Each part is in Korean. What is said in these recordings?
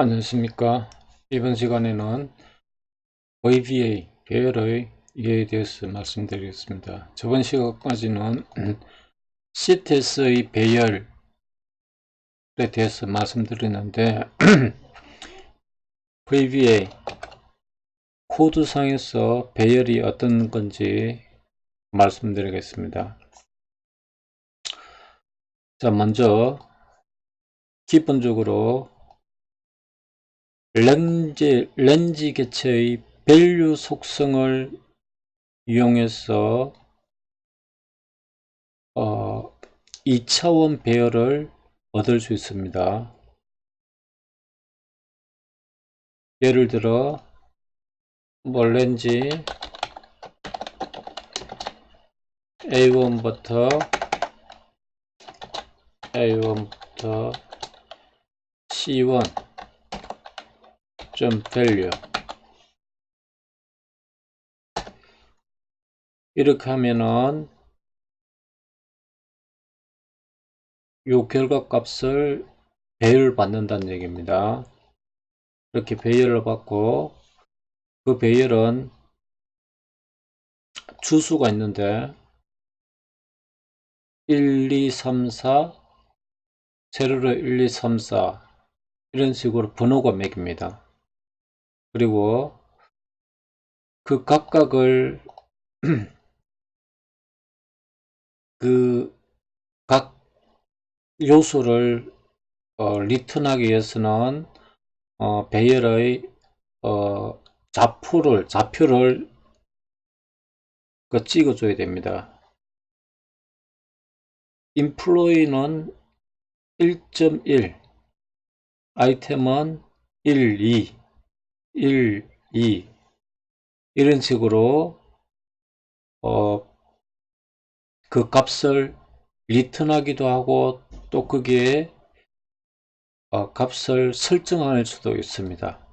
안녕하십니까? 이번 시간에는 VBA 배열의 이해에 대해서 말씀드리겠습니다. 저번 시간까지는 CTS의 배열에 대해서 말씀드렸는데 VBA 코드상에서 배열이 어떤 건지 말씀드리겠습니다. 자 먼저 기본적으로 렌즈, 렌즈 개체의 밸류 속성을 이용해서 어, 2차원 배열을 얻을 수 있습니다. 예를 들어 뭐 렌즈 A1부터 A1부터 C1 점 value 이렇게 하면은 요 결과 값을 배열 받는다는 얘기입니다. 이렇게 배열을 받고 그 배열은 주수가 있는데 1, 2, 3, 4 세로로 1, 2, 3, 4 이런 식으로 번호가 매깁니다. 그리고 그 각각을 그 각 요소를 어, 리턴하기 위해서는 어, 배열의 어, 좌표를 좌표를 그 찍어줘야 됩니다. 인플로이는 1.1 아이템은 1, 2 1, 2 이런 식으로 어, 그 값을 리턴하기도 하고 또 거기에 어, 값을 설정할 수도 있습니다.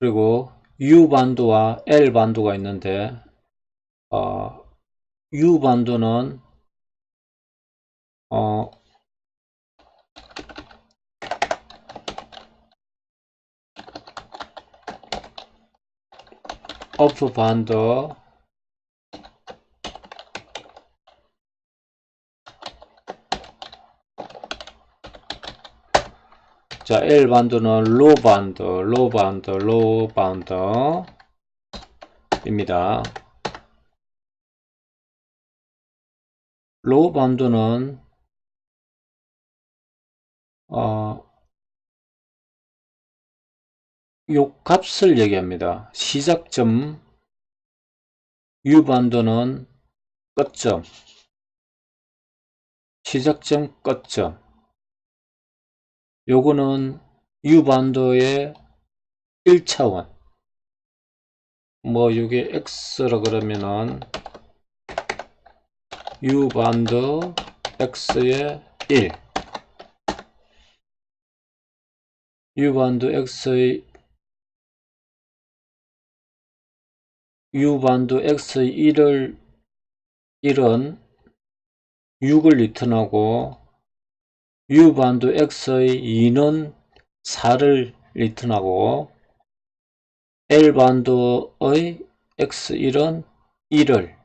그리고 U 반도와 L 반도가 있는데 어, U 반도는 어, 반도 자 L 반도는 로 반도 로 반도 로 반도 입니다. 로 반도는 어, 요 값을 얘기합니다. 시작점 유반도는 끝점. 시작점 끝점. 요거는 유반도의 1차원. 뭐 요게 x라 그러면은 유반도 x의 1 유반도 x의 U반도 X의 1을 1은 6을 리턴하고 U반도 X의 2는 4를 리턴하고 L반도의 X1은 1을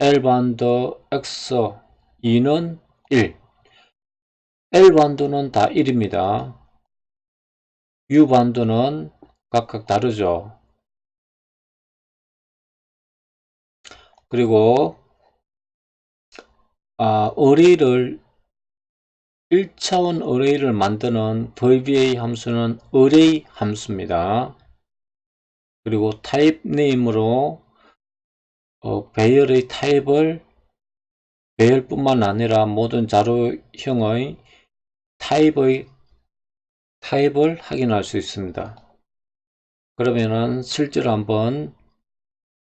L반도 X2는 1 L반도는 다 1입니다. U반도는 각각 다르죠. 그리고 아, 어레이를 1차원 어레이를 만드는 VBA 함수는 어레이 함수입니다. 그리고 타입 네임으로 어, 배열의 타입을 배열뿐만 아니라 모든 자료형의 타입의 타입을 확인할 수 있습니다. 그러면은 실제로 한번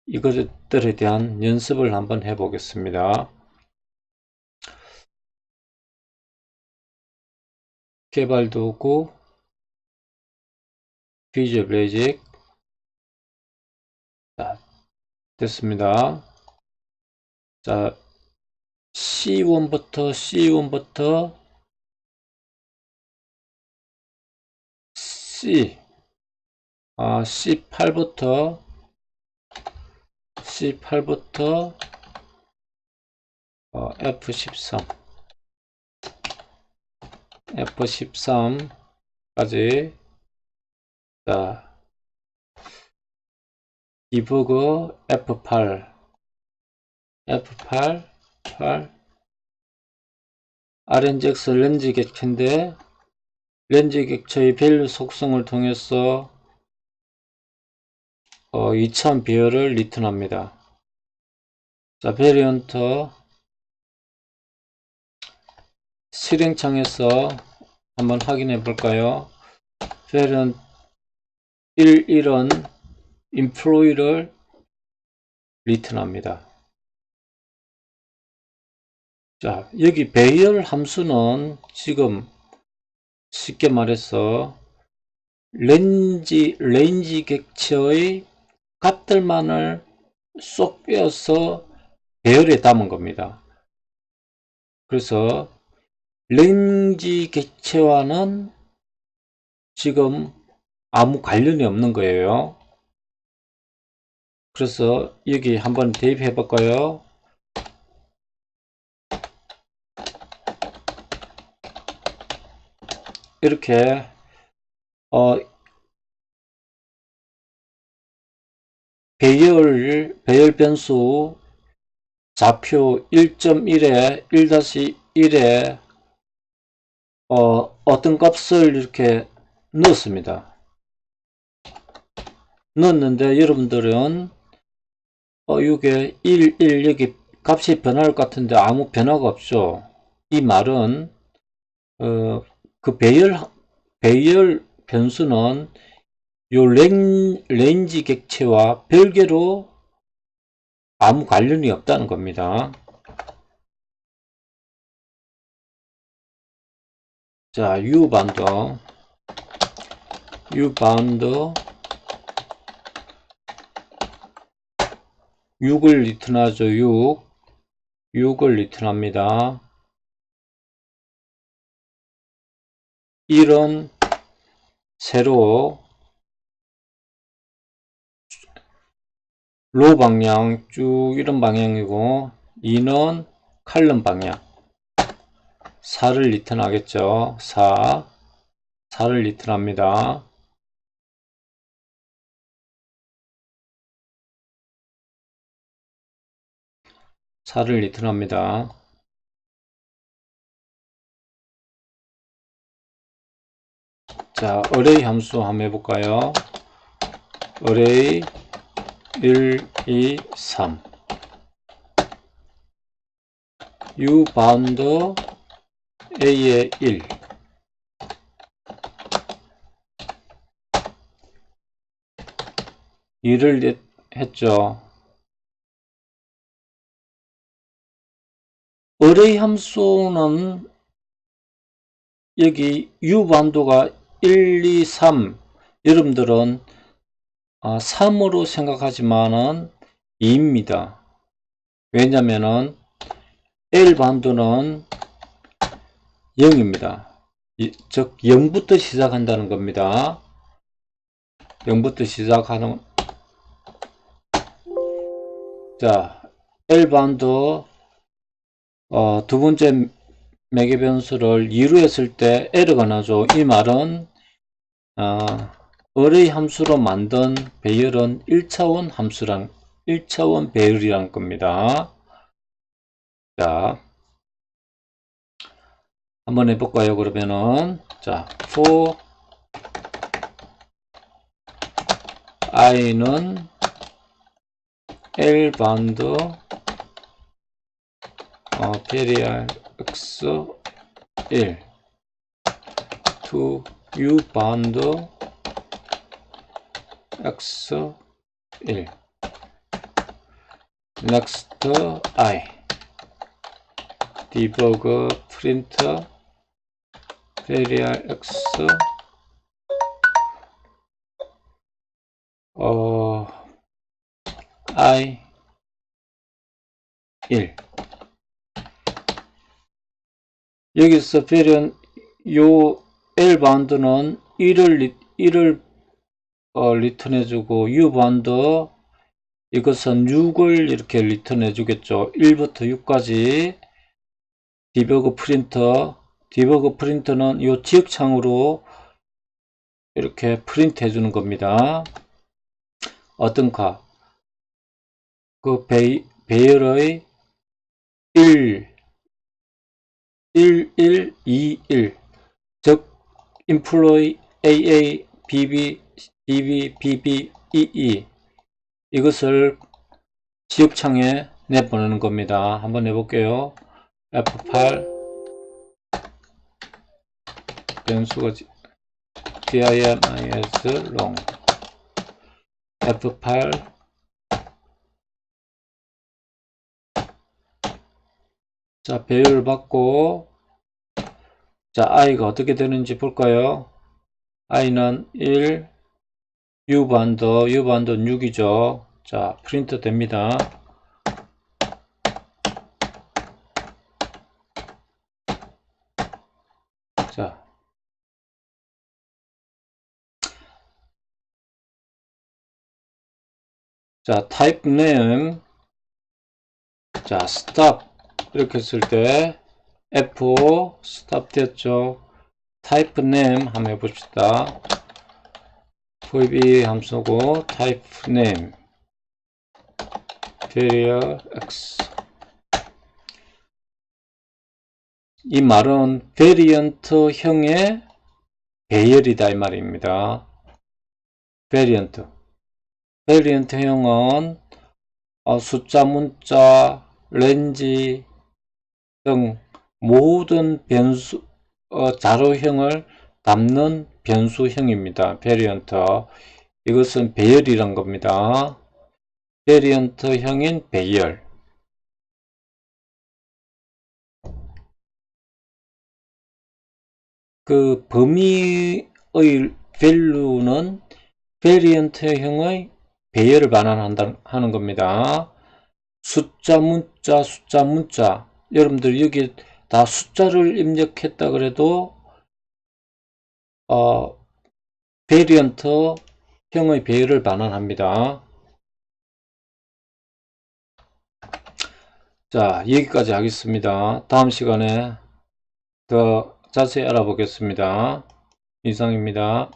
이것들에 대한 연습을 한번 해 보겠습니다. 개발 도구 비주얼 베이직 자, 됐습니다. 자, C1부터 C1부터 C 아, C8부터 C8부터 어, F13 F13까지. 자 디버그 F8 F8 8 RNGX 렌즈 객체인데 렌즈 객체의 밸류 속성을 통해서 어, 2000 비열을 리턴합니다. 자, 베리언터 실행창에서 한번 확인해 볼까요? 베리언 11은 employee를 리턴합니다. 자, 여기 배열 함수는 지금 쉽게 말해서 렌지, 렌지 객체의 값들만을 쏙 빼어서 배열에 담은 겁니다. 그래서 렌지 객체와는 지금 아무 관련이 없는 거예요. 그래서 여기 한번 대입해 볼까요? 이렇게 어 배열 배열 변수 좌표 1.1에 1-1에 어, 어떤 값을 이렇게 넣었습니다. 넣었는데 여러분들은 어, 이게 1, 1 여기 값이 변할 것 같은데 아무 변화가 없죠. 이 말은 어, 그 배열 배열 변수는 요 렌, 렌지 객체와 별개로 아무 관련이 없다는 겁니다. 자, U 바운드 U 바운드 6을 리턴하죠. 6 6을 리턴합니다. 1은 세로 로 방향 쭉 이런 방향이고 2는 칼럼 방향. 4를 리턴하겠죠. 4 4를 리턴합니다. 4를 리턴합니다. 자 어레이 함수 한번 해볼까요? 어레이 1, 2, 3 U 바운드 A의 1 2를 했죠. 어레이 함수는 여기 U 바운드가 1, 2, 3 여러분들은 3으로 아, 생각하지만은 2입니다. 왜냐면은 L 반도는 0입니다. 즉 0부터 시작한다는 겁니다. 0부터 시작하는 자 L 반도 어, 두 번째 매개 변수를 2로 했을 때 에러가 나죠. 이 말은 어, 어레이 함수로 만든 배열은 1차원 함수랑 1차원 배열이란 겁니다. 자, 한번 해볼까요? 그러면은 자, for i는 L 바운드 어, 페리알 x 1 to u 바운드 x 1 next i debug print variable x 어 i 1 여기서 베리언 요 L 바운드는 1을 리, 1을 어, 리턴해 주고 U 바운드 이것은 6을 이렇게 리턴해 주겠죠. 1부터 6까지 디버그 프린터 디버그 프린터는 이 지역창으로 이렇게 프린트 해주는 겁니다. 어떤가? 그 베이, 베일의 1, 1, 1, 2, 1. 즉, employee AA, BB, EE. 이것을 지역창에 내보내는 겁니다. 한번 해볼게요. F8 변수가 dims long F8 자 배열을 받고 자 i가 어떻게 되는지 볼까요 i는 1 u반드 u반드 6이죠 자 프린트 됩니다 자 자, type name. 자, stop. 이렇게 했을 때 F5 stop 됐죠. type name 한번 해봅시다. VB 함수고 type name. variable x. 이 말은 variant 형의 배열이다 이 말입니다. variant. 베리언트형은 어, 숫자, 문자, 렌지 등 모든 변수 어, 자료형을 담는 변수형입니다. 베리언트 이것은 배열이란 겁니다. 베리언트형인 배열 그 범위의 value는 베리언트형의 배열을 반환한다 하는 겁니다. 숫자 문자 숫자 문자 여러분들 여기 다 숫자를 입력했다 그래도 어 베리언트 형의 배열을 반환합니다. 자 여기까지 하겠습니다. 다음 시간에 더 자세히 알아보겠습니다. 이상입니다.